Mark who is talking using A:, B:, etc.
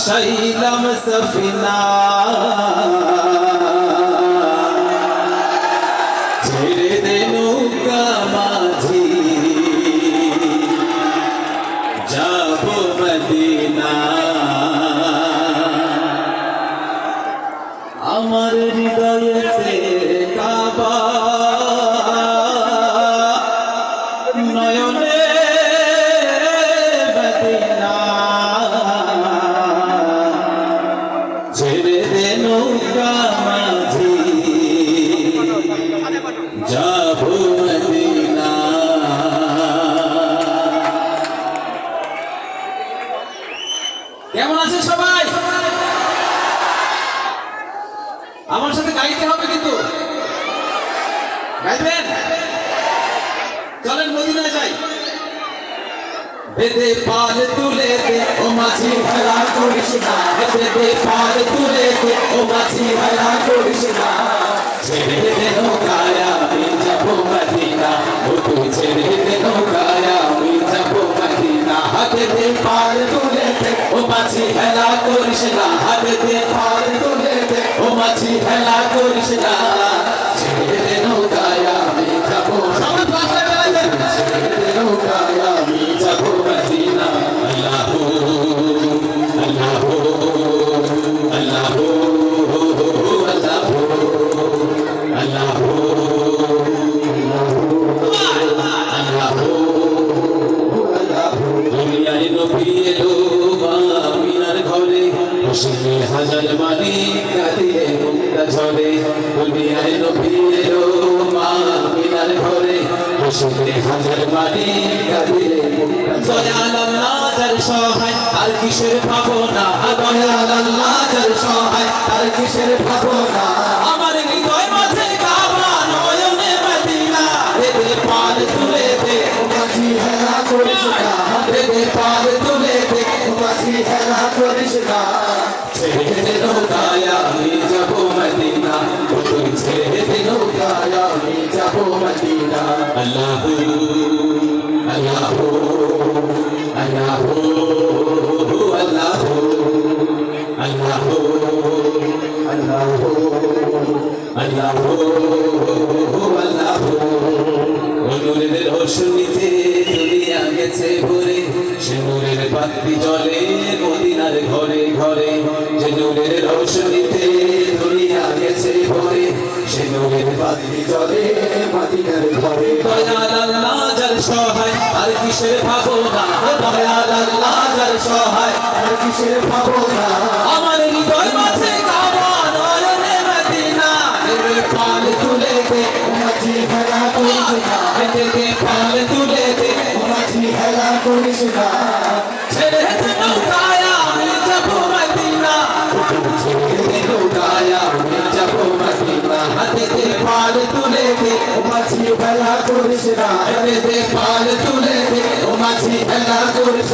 A: ভাসাইলাম সফিনা। আমার সাথে গাইতে হবে কিন্তু। গাইবেন? চলেন মদিনায় যাই। বেদে পাল তুলে দে, ও মাঝি ভেলা করিস না। বেদে পাল তুলে দে, ও মাঝি ভেলা করিস না। ছেড়ে দে আমি যাব মদিনা। ও তুই ছেড়ে দে আমি যাব মদিনা। হাতে দে পাল তুলে দে, ও মাঝি ভেলা করিস না। হাতে দে পাল তুলে মাঝি ভেলা করিস না। ছেড়ে নৌকায় আমি যাব ছেড়ে নৌকায় আমি যাব মদিনা আল্লাহু আল্লাহু আল্লাহু আল্লাহু দুনিয়ায় নবী এলো। হোসেনে হাজার মানি কাঁদিয়ে মুক্তা ঝরে, দুনিয়ায় নবী এলো মিনার ঘরে। হোসেনে হাজার মানি কাঁদিয়ে মুক্তা ঝরে। আল্লাহ সহায় আর কিসের ভাবনা? দয়াল আল্লাহ যার সহায় আর কিসের ভাবনা?
B: খেলা করিস না
A: ছেড়ে নৌকায় আমি যাব মদিনা তুই ছেড়ে নৌকায় আমি যাব মদিনা আল্লাহ আল্লাহ মদিনার ঘরে ঘরে যে নূরের রোশনীতে দুনিয়া গেছে ভরে, সে নূরের বাতি জলে
B: মাদিনার ঘরে।
A: দয়াল আল্লাহ যার সহায়, আর কিসের ভাবনা? দয়াল আল্লাহ যার সহায়,
B: আর কিসের ভাবনা?
A: আমার হৃদয় মাঝে কাবা নয়নে মদিনা, এর পাল তুলে দে
B: মাঝি না
A: এতে দে
B: হেলা করিস না
A: হাতে দে পাল তুলে দে। ও মাঝি হেলা করিস